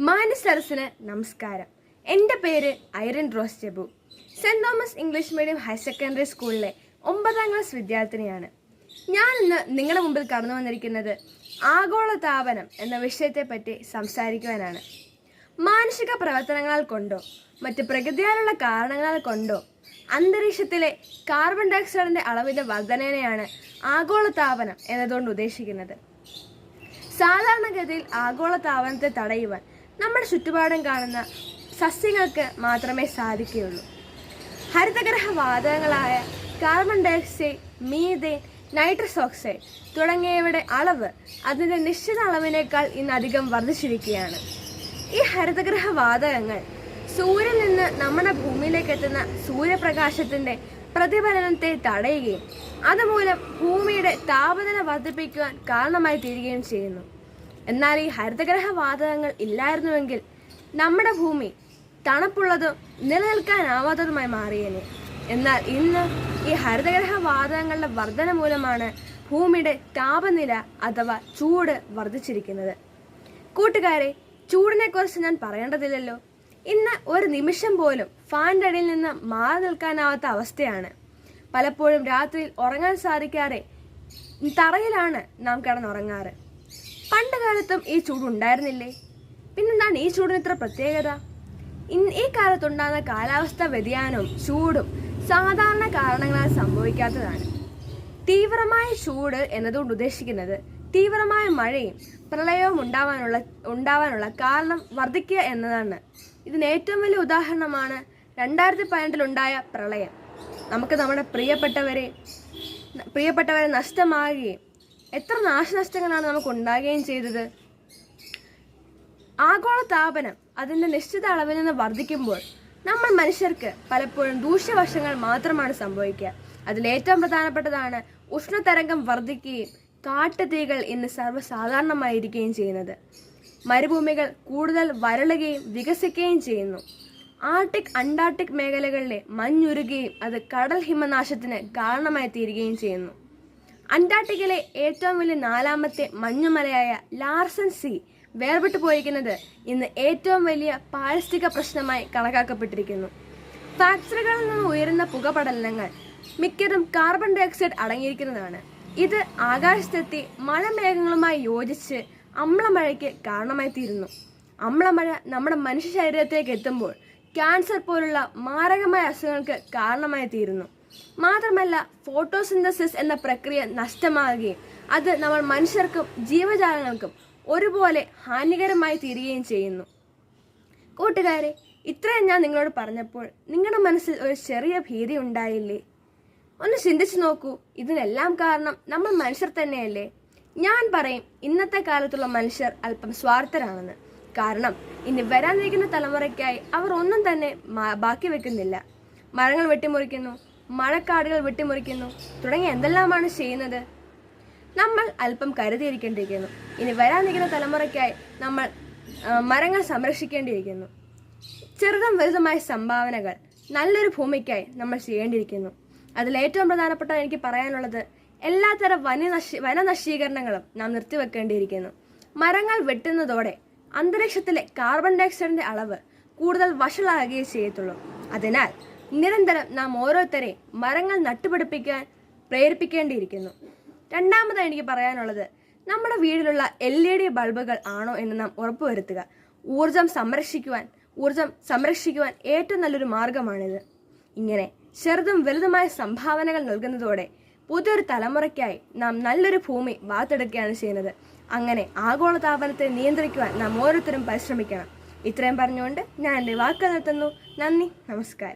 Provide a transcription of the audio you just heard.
മാന്യ സരസിന് നമസ്കാരം. എന്റെ പേര് Iren Rose Jabu. Saint Thomas English medium higher secondary സ്കൂളിലെ ഒമ്പതാം ക്ലാസ് വിദ്യാർത്ഥിനിയാണ്. ഞാൻ ഇന്ന് നിങ്ങളുടെ മുമ്പിൽ കടന്നു വന്നിരിക്കുന്നത് ആഗോള താപനം എന്ന വിഷയത്തെപ്പറ്റി സംസാരിക്കുവാനാണ്. മാനുഷിക പ്രവർത്തനങ്ങളാൽ കൊണ്ടോ മറ്റ് പ്രകൃതിയാലുള്ള കാരണങ്ങളാൽ കൊണ്ടോ അന്തരീക്ഷത്തിലെ കാർബൺ ഡയോക്സൈഡിന്റെ അളവിന്റെ വർധനയാണ് ആഗോളതാപനം എന്നതുകൊണ്ട് ഉദ്ദേശിക്കുന്നത്. സാധാരണഗതിയിൽ ആഗോളതാപനത്തെ തടയുവാൻ നമ്മുടെ ചുറ്റുപാടും കാണുന്ന സസ്യങ്ങൾക്ക് മാത്രമേ സാധിക്കുകയുള്ളൂ. ഹരിതഗ്രഹ വാതകങ്ങളായ carbon dioxide methane nitrous oxide തുടങ്ങിയവയുടെ അളവ് അതിന്റെ നിശ്ചിത അളവിനേക്കാൾ ഇന്ന് അധികം വർദ്ധിച്ചിരിക്കുകയാണ്. ഈ ഹരിതഗ്രഹ വാതകങ്ങൾ സൂര്യനിൽ നിന്ന് നമ്മുടെ ഭൂമിയിലേക്ക് എത്തുന്ന സൂര്യപ്രകാശത്തിന്റെ പ്രതിഫലനത്തെ തടയുകയും അതുമൂലം ഭൂമിയുടെ താപനില വർദ്ധിപ്പിക്കുവാൻ കാരണമായി തീരുകയും ചെയ്യുന്നു. എന്നാൽ ഈ ഹരിതഗ്രഹ വാതകങ്ങൾ ഇല്ലായിരുന്നുവെങ്കിൽ നമ്മുടെ ഭൂമി തണുപ്പുള്ളതും നിലനിൽക്കാനാവാത്തതുമായി മാറിയേനെ. എന്നാൽ ഇന്ന് ഈ ഹരിതഗ്രഹ വാതകങ്ങളുടെ വർധന മൂലമാണ് ഭൂമിയുടെ താപനില അഥവാ ചൂട് വർദ്ധിച്ചിരിക്കുന്നത്. കൂട്ടുകാരെ ചൂടിനെക്കുറിച്ച് ഞാൻ പറയേണ്ടതില്ലല്ലോ. ഇന്ന് ഒരു നിമിഷം പോലും ഫാന്റെ അടിയിൽ നിന്ന് മാറി നിൽക്കാനാവാത്ത അവസ്ഥയാണ്. പലപ്പോഴും രാത്രിയിൽ ഉറങ്ങാൻ സാധിക്കാതെ തറയിലാണ് നാം കിടന്നുറങ്ങാറ്. പണ്ട് കാലത്തും ഈ ചൂടുണ്ടായിരുന്നില്ലേ? പിന്നെന്താണ് ഈ ചൂടിന് ഇത്ര പ്രത്യേകത? ഈ കാലത്തുണ്ടാകുന്ന കാലാവസ്ഥ വ്യതിയാനവും ചൂടും സാധാരണ കാരണങ്ങളാൽ സംഭവിക്കാത്തതാണ്. തീവ്രമായ ചൂട് എന്നതുകൊണ്ട് ഉദ്ദേശിക്കുന്നത് തീവ്രമായ മഴയും പ്രളയവും ഉണ്ടാവാനുള്ള ഉണ്ടാവാനുള്ള കാരണം വർദ്ധിക്കുക എന്നതാണ്. ഇതിന് ഏറ്റവും വലിയ ഉദാഹരണമാണ് രണ്ടായിരത്തി പതിനെട്ടിലുണ്ടായ പ്രളയം. നമുക്ക് നമ്മുടെ പ്രിയപ്പെട്ടവരെ പ്രിയപ്പെട്ടവരെ നഷ്ടമാകുകയും എത്ര നാശനഷ്ടങ്ങളാണ് നമുക്ക് ഉണ്ടാകുകയും ചെയ്തത്? ആഗോള താപനം അതിന്റെ നിശ്ചിത അളവിൽ നിന്ന് വർദ്ധിക്കുമ്പോൾ നമ്മൾ മനുഷ്യർക്ക് പലപ്പോഴും ദൂഷ്യവശങ്ങൾ മാത്രമാണ് സംഭവിക്കുക. അതിലേറ്റവും പ്രധാനപ്പെട്ടതാണ് ഉഷ്ണതരംഗം വർദ്ധിക്കുകയും കാട്ടുതീകൾ ഇന്ന് സർവസാധാരണമായിരിക്കുകയും ചെയ്യുന്നത്. മരുഭൂമികൾ കൂടുതൽ വരളുകയും വികസിക്കുകയും ചെയ്യുന്നു. ആർട്ടിക് അന്റാർട്ടിക് മേഖലകളിലെ മഞ്ഞുരുകയും അത് കടൽ ഹിമനാശത്തിന് കാരണമായി തീരുകയും ചെയ്യുന്നു. അന്റാർട്ടിക്കയിലെ ഏറ്റവും വലിയ നാലാമത്തെ മഞ്ഞുമലയായ ലാർസൻ സി വേർപെട്ടു പോയിരിക്കുന്നത് ഇന്ന് ഏറ്റവും വലിയ പാരിസ്ഥിതിക പ്രശ്നമായി കണക്കാക്കപ്പെട്ടിരിക്കുന്നു. ഫാക്ടറികളിൽ നിന്ന് ഉയരുന്ന പുകപടലങ്ങൾ മിക്കതും കാർബൺ ഡയോക്സൈഡ് അടങ്ങിയിരിക്കുന്നതാണ്. ഇത് ആകാശത്തെത്തി മഴമേഘങ്ങളുമായി യോജിച്ച് അമ്ലമഴയ്ക്ക് കാരണമായി തീരുന്നു. അമ്ലമഴ നമ്മുടെ മനുഷ്യ ശരീരത്തിലേക്ക് എത്തുമ്പോൾ ക്യാൻസർ പോലുള്ള മാരകമായ അസുഖങ്ങൾക്ക് കാരണമായി തീരുന്നു. മാത്രമല്ല ഫോട്ടോസിന്തസിസ് എന്ന പ്രക്രിയ നഷ്ടമാകുകയും അത് നമ്മൾ മനുഷ്യർക്കും ജീവജാലങ്ങൾക്കും ഒരുപോലെ ഹാനികരമായി തീരുകയും ചെയ്യുന്നു. കൂട്ടുകാരെ ഇത്രയും ഞാൻ നിങ്ങളോട് പറഞ്ഞപ്പോൾ നിങ്ങളുടെ മനസ്സിൽ ഒരു ചെറിയ ഭീതി ഉണ്ടായില്ലേ? ഒന്ന് ചിന്തിച്ചു നോക്കൂ. ഇതിനെല്ലാം കാരണം നമ്മൾ മനുഷ്യർ തന്നെയല്ലേ? ഞാൻ പറയും ഇന്നത്തെ കാലത്തുള്ള മനുഷ്യർ അല്പം സ്വാർത്ഥരാണെന്ന്. കാരണം ഇനി വരാനിരിക്കുന്ന തലമുറയ്ക്കായി അവർ ഒന്നും തന്നെ ബാക്കി വെക്കുന്നില്ല. മരങ്ങൾ വെട്ടിമുറിക്കുന്നു മഴക്കാടുകൾ വെട്ടിമുറിക്കുന്നു. തുടങ്ങി എന്തെല്ലാമാണ് ചെയ്യുന്നത്? നമ്മൾ അല്പം കരുതിയിരിക്കേണ്ടിയിരിക്കുന്നു. ഇനി വരാനിരിക്കുന്ന തലമുറയ്ക്കായി നമ്മൾ മരങ്ങൾ സംരക്ഷിക്കേണ്ടിയിരിക്കുന്നു. ചെറുതും വലുതുമായ സംഭാവനകൾ നല്ലൊരു ഭൂമിക്കായി നമ്മൾ ചെയ്യേണ്ടിയിരിക്കുന്നു. അതിലേറ്റവും പ്രധാനപ്പെട്ട എനിക്ക് പറയാനുള്ളത് എല്ലാത്തരം വനനശീ വനനശീകരണങ്ങളും നാം നിർത്തിവെക്കേണ്ടിയിരിക്കുന്നു. മരങ്ങൾ വെട്ടുന്നതോടെ അന്തരീക്ഷത്തിലെ കാർബൺ ഡയോക്സൈഡിന്റെ അളവ് കൂടുതൽ വഷളാകുകയേ ചെയ്യത്തുള്ളൂ. അതിനാൽ നിരന്തരം നാം ഓരോരുത്തരെ മരങ്ങൾ നട്ടുപിടിപ്പിക്കാൻ പ്രേരിപ്പിക്കേണ്ടിയിരിക്കുന്നു. രണ്ടാമതായി എനിക്ക് പറയാനുള്ളത് നമ്മുടെ വീട്ടിലുള്ള എൽ ഇ ഡി ബൾബുകൾ ആണോ എന്ന് നാം ഉറപ്പുവരുത്തുക. ഊർജം സംരക്ഷിക്കുവാൻ ഊർജം സംരക്ഷിക്കുവാൻ ഏറ്റവും നല്ലൊരു മാർഗമാണിത്. ഇങ്ങനെ ചെറുതും വലുതുമായ സംഭാവനകൾ നൽകുന്നതോടെ പുതിയൊരു തലമുറയ്ക്കായി നാം നല്ലൊരു ഭൂമി വാർത്തെടുക്കുകയാണ് ചെയ്യുന്നത്. അങ്ങനെ ആഗോളതാപനത്തെ നിയന്ത്രിക്കുവാൻ നാം ഓരോരുത്തരും പരിശ്രമിക്കണം. ഇത്രയും പറഞ്ഞുകൊണ്ട് ഞാൻ എന്റെ വാക്ക് നിർത്തുന്നു. നന്ദി നമസ്കാരം.